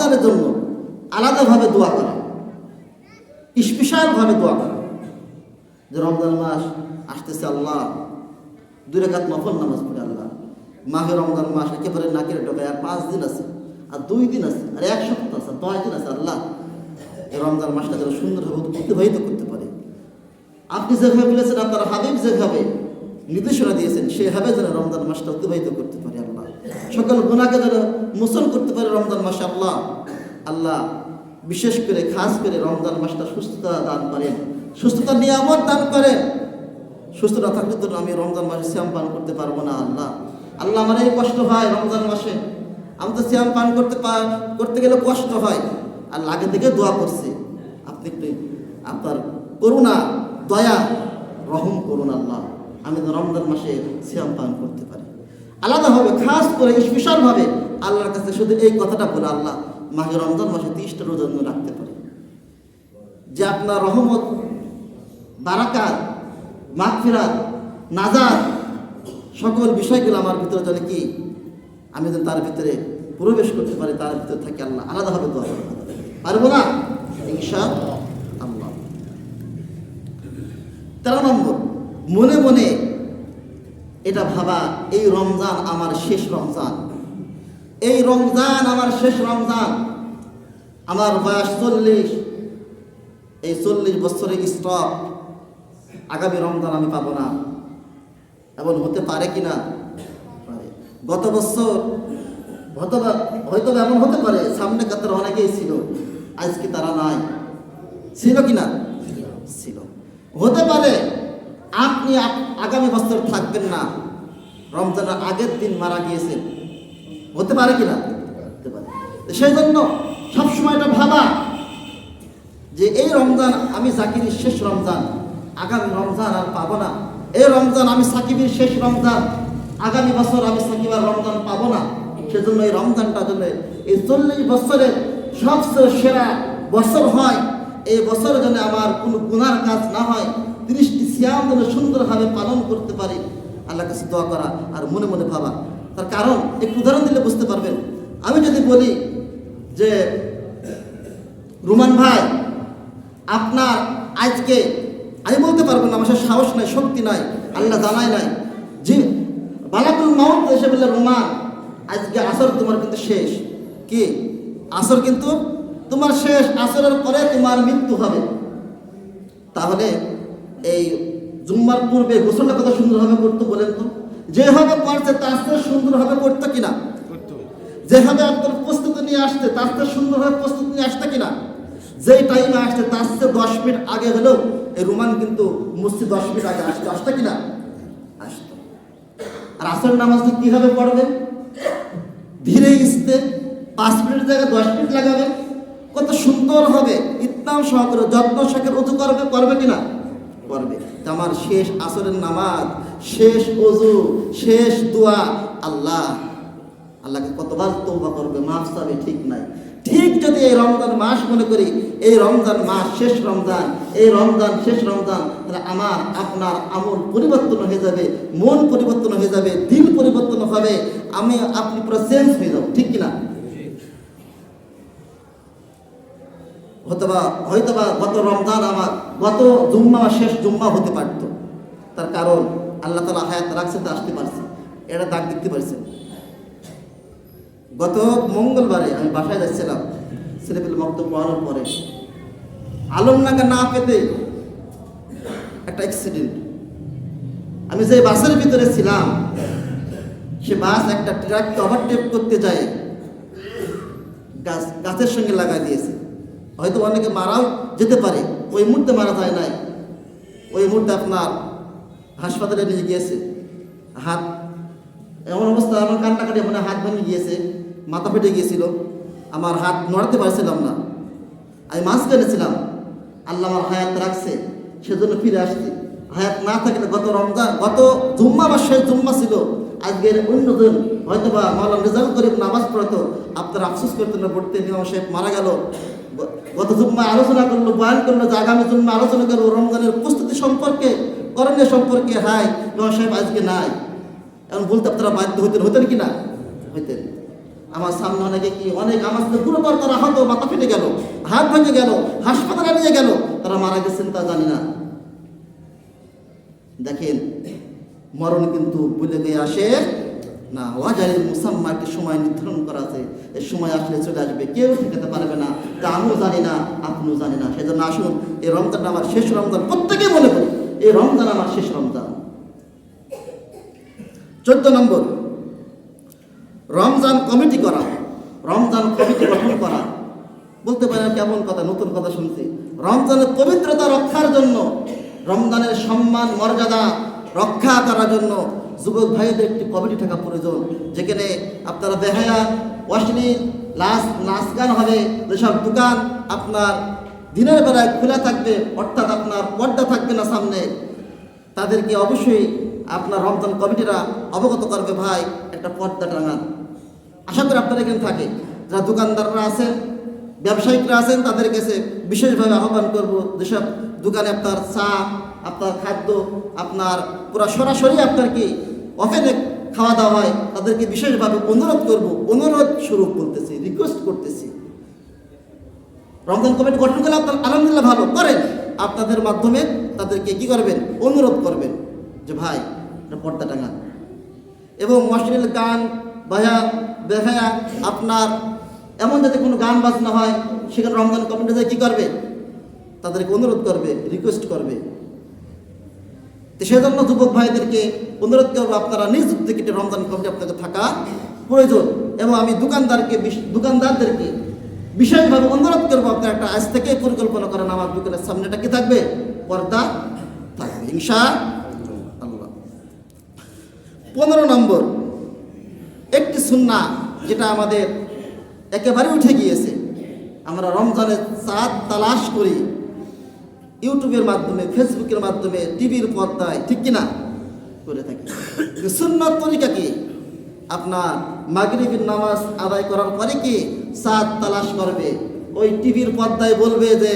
রমজানের জন্য আলাদাভাবে দোয়া করা। স্পেশালভাবে দোয়া করা। যে রমজান মাস আসতেছে আল্লাহ, দুই রেখাত নফল নামাজ পড়ে আল্লাহ। মাঘে রমজান মাস একেবারে নাকের ঢোকায় আর পাঁচ দিন আছে, আর দুই দিন আছে, আর এক সপ্তাহ আছে দশ দিন আছে আল্লাহ। রমজান মাসটা যেন সুন্দরভাবে অতিবাহিত করতে পারে। আপনি যেভাবে বলেছেন, আপনার হাবিব যেভাবে নির্দেশনা দিয়েছেন, সেভাবে যেন রমজান মাসটা অতিবাহিত করতে পারে আল্লাহ। সকল গুণাকে যেন মোচন করতে পারে রমজান মাসে, আল্লাহ আল্লাহ বিশেষ করে, খাস করে রমজান মাসটা সুস্থতা দান করেন। সুস্থতার নিয়ামত দান করেন। সুস্থ না থাকলে তো আমি রমজান মাসে শ্যাম পান করতে পারব না, আল্লাহ। আল্লাহ আমার এই কষ্ট হয় রমজান মাসে। আমি তো শ্যাম পান করতে পা- করতে গেলে কষ্ট হয়। আর আগে থেকে দোয়া করছে। আপনি একটু আপনার করুণা, দয়া, রহম করুন, আল্লাহ। আমি তো রমজান মাসে শ্যাম পান করতে পারি। আলাদাভাবে, খাস করে স্পেশালভাবে আল্লাহর কাছে শুধু এই কথাটা বলে আল্লাহ মাঘে রমজান মাসে তিরিশটা রোজা রাখতে পারি। যে আপনার রহমত, বারাকাত, মাগফিরাত, নাজাত সকল বিষয়গুলো আমার ভিতরে যেন কি, আমি যেন তার ভিতরে প্রবেশ করতে পারি, তার ভিতরে থাকি আল্লাহ। আলাদাভাবে দোয়া পারব না? আল্লাহ তেরো নম্বর, মনে মনে এটা ভাবা, এই রমজান আমার শেষ রমজান। এই রমজান আমার শেষ রমজান। আমার বয়স চল্লিশ। এই চল্লিশ বছরের স্টক আগামী রমজান আমি পাবো না। এমন হতে পারে কি না গত বছর হয়তো হয়তো এমন হতে পারে, সামনে কাতার অনেকেই ছিল। আজকে তারা নাই। ছিল কি না ছিল। হতে পারে। আপনি আগামী বছর থাকবেন না। রমজানের আগের দিন মারা গিয়েছেন। হতে পারে কি না সেই জন্য সবসময় এটা ভাবা যে এই রমজান আমি জাকিরের শেষ রমজান, আগামী রমজান আর পাবো না। এই রমজান আমি সাকিবের শেষ রমজান, আগামী বছর আমি সাকিবার রমজান পাবো না। সেজন্য এই রমজানটা জন্য এই চল্লিশ বছরের সবচেয়ে সেরা বছর হয়। এই বছর যেন আমার কোনো গুনার কাজ না হয়। তিরিশটি সিয়াম যেন সুন্দরভাবে পালন করতে পারি। আল্লাহ কাছে দোয়া করা আর মনে মনে ভাবা। তার কারণ একটু উদাহরণ দিলে বুঝতে পারবেন। আমি যদি বলি যে, রুমান ভাই, আপনার আজকে আমি বলতে পারব না, আমার সাহস নাই, শক্তি নাই, আল্লাহ জানায় নাই। যে বালাকুল মাউত এসে বললে, রোমান, আজকে আসর তোমার কিন্তু শেষ। কি? আসর কিন্তু তোমার শেষ, আসরের পরে তোমার মৃত্যু হবে। তাহলে এই জুম্মার পূর্বে গোসলটা কত সুন্দরভাবে করতো বলেন তো? যেভাবে করছে তার চেয়ে সুন্দরভাবে করতো কিনা? যেভাবে আপনার প্রস্তুতি নিয়ে আসতে তার চেয়ে সুন্দরভাবে প্রস্তুতি নিয়ে আসতে কিনা? যেই টাইমে আসতে তার চেয়ে দশ মিনিট আগে হলেও এই রোমান কিন্তু মসজিদ দশ মিনিট আগে আসতো। আসতে কিনা? আসতো। আর আসর নামাজটা কীভাবে পড়বে? ধীরে ইস্তে পাঁচ মিনিট জায়গায় দশ মিনিট লাগাবে। কত সুন্দর হবে। ইতনাম সহকারে যত্ন সহকারে উঁচু করবে করবে কিনা? তা আমার শেষ আসরের নামাজ, শেষ অজু, শেষ দোয়া আল্লাহ, আল্লাহকে কতবার তৌবা করবে মাফ চাবে, ঠিক নাই। ঠিক যদি এই রমজান মাস মনে করি, এই রমজান মাস শেষ রমজান, এই রমজান শেষ রমজান, তাহলে আমার, আপনার আমল পরিবর্তন হয়ে যাবে, মন পরিবর্তন হয়ে যাবে, দিল পরিবর্তন হবে, আমি আপনি পুরো চেঞ্জ হয়ে যাব, ঠিক কিনা? হয়তোবা হয়তোবা গত রমজান আমার, গত জুম্মা শেষ জুম্মা হতে পারতো। তার কারণ আল্লাহ তালা হায়াত রাখছে, তো আসতে পারছে। এটা দাগ দেখতে পারছেন গত মঙ্গলবারে আমি বাসায় যাচ্ছিলাম ছেলেপেলে বক্তব্য পড়ানোর পরে। আলমনাকে না পেতে একটা অ্যাক্সিডেন্ট আমি যে বাসের ভিতরে ছিলাম, সে বাস একটা ট্রাককে ওভারটেক করতে যায়, গাছ, গাছের সঙ্গে লাগাই দিয়েছে। হয়তো অনেকে মারাও যেতে পারে। ওই মুহূর্তে মারা যায় নাই। ওই মুহূর্তে আপনার হাসপাতালে নিয়ে গিয়েছে। হাত, এমন অবস্থা, আমার কান্নাকাটি মানে হাত ভেঙে গিয়েছে, মাথা ফেটে গিয়েছিল। আমার হাত নড়াতে পারছিলাম না। আমি মাঝখানে ছিলাম আল্লাহ আমার হায়াত রাখছে, সেজন্য ফিরে আসছি। হায়াত না থাকলে গত রমজান, গত জুম্মা বা শেষ জুম্মা ছিল। আজকের অন্যদিন হয়তো বা মাওলানা রেজাল্ট করে নামাজ পড়তো। আপনারা আফসোস করতেন না পড়তে ইমাম সাহেব মারা গেল। গত জুম্মা আলোচনা করল, বয়ান করল যে আগামী জুম্মা আলোচনা করব। রমজানের প্রস্তুতি সম্পর্কে, করণীয় সম্পর্কে হাই, ইমাম সাহেব আজকে নাই। এখন বলতে আপনারা বাধ্য হইতেন হতেন কি না? হইতেন। আমার সামনে অনেকে কি, অনেক আমার সাথে গুরুতর তারা হয়তো মাথা ফেটে গেল, হাত ভেঙে গেল, হাসপাতালে নিয়ে গেল, তারা মারা গেছেন তা জানি না। দেখেন, মরণ কিন্তু বলে গিয়ে আসে না ওয়াজারের মুসাম্মা একটি সময় নির্ধারণ করা আছে এই সময় আসলে চলে আসবে, কেউ ঠেকাতে পারবে না, তা আমিও জানি না, আপনিও জানি না। সেজন্য আসুন, এই রমজানটা আমার শেষ রমজান প্রত্যেকেই মনে করি এই রমজান আমার শেষ রমজান। চোদ্দ নম্বর, রমজান কমিটি করা, রমজান কমিটি গঠন করা। বলতে পারেন কেমন কথা, নতুন কথা শুনছি। রমজানের পবিত্রতা রক্ষার জন্য, রমজানের সম্মান, মর্যাদা রক্ষা করার জন্য যুবক ভাইদের একটি কমিটি থাকা প্রয়োজন, যেখানে আপনারা বেহায়া অশ্লীল লাস নাচ গান হবে যেসব দোকান আপনার দিনের বেলায় খোলা থাকবে, অর্থাৎ আপনার পর্দা থাকবে না সামনে। তাদেরকে অবশ্যই আপনার রমজান কমিটিরা অবগত করবে, ভাই, একটা পর্দা টাঙান। আশা করি আপনারা এখানে থাকে যারা দোকানদাররা আছেন, ব্যবসায়িকরা আছেন, তাদের কাছে বিশেষভাবে আহ্বান করব, যেসব দোকানে আপনার চা, আপনার খাদ্য, আপনার পুরা সরাসরি আপনার কি ওভেনে খাওয়া দাওয়া হয়, তাদেরকে বিশেষভাবে অনুরোধ করব, অনুরোধ স্বরূপ বলতেছি রিকোয়েস্ট করতেছি। রমজান কমিটি গঠন করলে আপনার আলহামদুলিল্লাহ ভালো করেন। আপনাদের মাধ্যমে তাদেরকে কি করবেন? অনুরোধ করবেন যে, ভাই পর্দা টাঙান। এবং অশ্লীল গান বায়া বেহায়া আপনার, এমন যাতে কোনো গান বাজনা হয়, সেখানে রমজান কমিটি কি করবে? তাদেরকে অনুরোধ করবে রিকোয়েস্ট করবে। তো সেজন্য যুবক ভাইদেরকে অনুরোধ করব আপনারা নিজ থেকে রমজান কমিটি আপনাকে থাকা প্রয়োজন এবং আমি দোকানদারকে দোকানদারদেরকে বিশেষভাবে অনুরোধ করব আপনারা একটা আজ থেকে পরিকল্পনা করেন, আমার দোকানের সামনেটা কি থাকবে? পর্দা থাকবে আল্লাহ পনেরো নম্বর, একটি সুন্না যেটা আমাদের একেবারে উঠে গিয়েছে। আমরা রমজানের চাঁদ তালাশ করি। ইউটিউবের মাধ্যমে ফেসবুকের মাধ্যমে, টিভির পর্দায়, ঠিক কিনা? করে থাকি। সুন্নত তরিকা কি? আপনার মাগরিবের নামাজ আদায় করার পরে কি চাঁদ তালাশ করবে? ওই টিভির পর্দায় বলবে যে,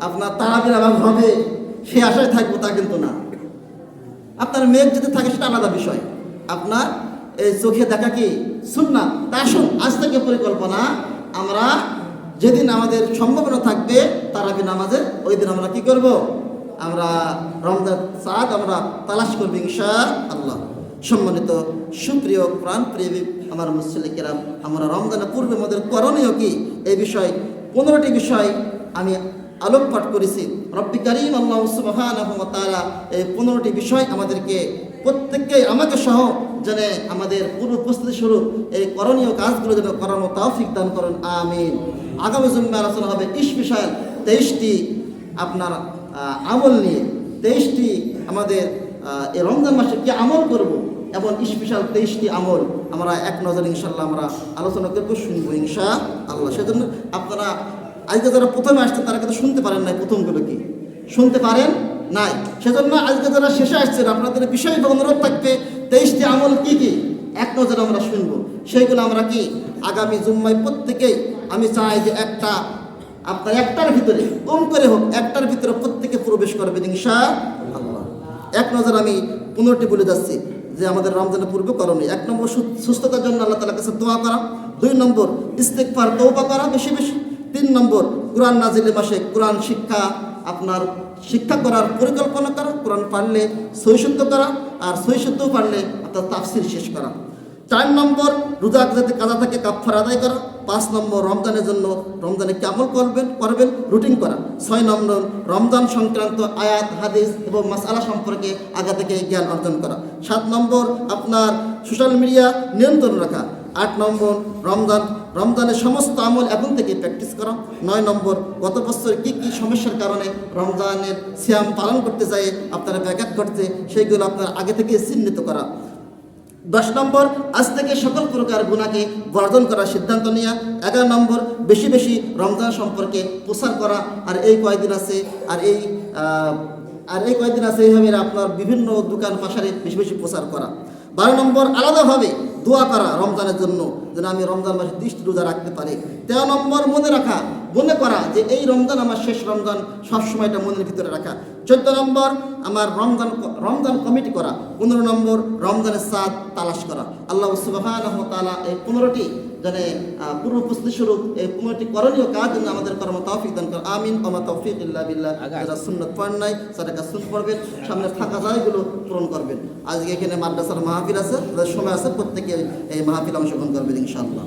আপনার তারাবির আবার হবে। সে আশায় থাকব, তা কিন্তু না। আপনার মেঘ যদি থাকে, সেটা আলাদা বিষয়। আপনার এই চোখে দেখা কি শুননা তা আসুন, আজ থেকে পরিকল্পনা, আমরা যেদিন আমাদের সম্ভাবনা থাকবে তারাবি নামাজের, ওই দিন আমরা কি করব? আমরা রমজান সাদ আমরা তালাশ করব ইনশা আল্লাহ সম্মানিত, সুপ্রিয় প্রাণ প্রেমিক আমার মুসলিকেরাম আমরা রমজানের পূর্বে আমাদের করণীয় কি? এই বিষয় পনেরোটি বিষয় আমি আলোকপাত করেছি। রব্বি করিম আল্লাহ তাআলা এই পনেরোটি বিষয় আমাদেরকে প্রত্যেককে আমাকে সহ যেন আমাদের পূর্ব প্রস্তুতি স্বরূপ এই করণীয় কাজগুলো যেন করানো তৌফিক দান করেন। আমিন। আগামী জুম্মে আলোচনা হবে ইস বিষয় তেইশটি আপনার আমল নিয়ে। তেইশটি আমাদের এই রমজান মাসে কি আমল করব? এবং স্পেশাল তেইশটি আমল আমরা এক নজর ইনশাল্লাহ আমরা আলোচনা করব, শুনব ইনশা আল্লাহ সেজন্য আপনারা, আজকে যারা প্রথমে আসছে তারা কিন্তু শুনতে পারেন নাই প্রথমগুলো কি। শুনতে পারেন নাই। সেজন্য আজকে যারা শেষে আসছেন, আপনাদের বিষয় অনুরোধ থাকবে, তেইশটি আমল কি কি? এক নজরে আমরা শুনব। সেইগুলো আমরা কি? আগামী জুম্মায় প্রত্যেকেই আমি চাই যে একটা, আপনার একটার ভিতরে কম করে হোক, একটার ভিতরে প্রত্যেকে প্রবেশ করবে ইনশা এক নজর আমি পুনরটি বলে যাচ্ছি যে আমাদের রমজানের পূর্বে করণীয় এক নম্বর সুস্থতার জন্য আল্লাহ তালার কাছে দোয়া করা, দুই নম্বর ইস্তেকফার তৌবা করা বেশি বেশি, তিন নম্বর কোরআন নাজিলের মাসে কোরআন শিক্ষা আপনার শিক্ষা করার পরিকল্পনা করা, কোরআন পারলে সৈশুদ্ধ করা আর সৈশুদ্ধ পারলে আপনার তাফসির শেষ করা। চার নম্বর, রোজা যাতে কাজা থাকে কাপড় আদায় করা। পাঁচ নম্বর, রমজানের জন্য রমজানে কেমন করবেন করবেন, রুটিন করা। ছয় নম্বর, রমজান সংক্রান্ত আয়াত, হাদিস এবং মাসালা সম্পর্কে আগে থেকে জ্ঞান অর্জন করা। সাত নম্বর, আপনার সোশ্যাল মিডিয়া নিয়ন্ত্রণ রাখা। আট নম্বর রমজান রমজানের সমস্ত আমল এখন থেকে প্র্যাকটিস করা। নয় নম্বর, গত বছর কী কী সমস্যার কারণে রমজানের সিয়াম পালন করতে যায় আপনারা ব্যাঘাত ঘটছে, সেইগুলো আপনার আগে থেকে চিহ্নিত করা। দশ নম্বর, আজ থেকে সকল প্রকার গুণাকে বর্জন করার সিদ্ধান্ত নেওয়া এগারো নম্বর, বেশি বেশি রমজান সম্পর্কে প্রচার করা। আর এই কয়েকদিন আছে, আর এই আর এই কয়েকদিন আছে, এইভাবে আপনার বিভিন্ন দোকান পাশারে বেশি বেশি প্রচার করা। বারো নম্বর, আলাদাভাবে দোয়া করা রমজানের জন্য। যেন আমি রমজান মাসে দৃষ্টি রোজা রাখতে পারি। তেরো নম্বর মনে রাখা মনে করা যে এই রমজান আমার শেষ রমজান সবসময় এটা মনের ভিতরে রাখা। চোদ্দ নম্বর আমার রমজান রমজান কমিটি করা। পনেরো নম্বর রমজানের সাদ তালাশ করা। আল্লাহ সুবাহ তালা এই পনেরোটি যেন পূর্ব প্রস্তুতি স্বরূপ এই পনেরোটি করণীয় কাজ যেন আমাদের কর্ম তৌফিক দান করে। আমিন ওমা তৌফিক ইল্লা বিল্লাহ। যারা সুন্নত পড়েন নাই তারা সুন পড়বেন সামনে থাকা জায়গাগুলো পূরণ করবেন। আজকে এখানে মাদ্রাসার মাহফিল আছে সময় আছে প্রত্যেকে এই মাহফিল অংশগ্রহণ করবেন। inşallah.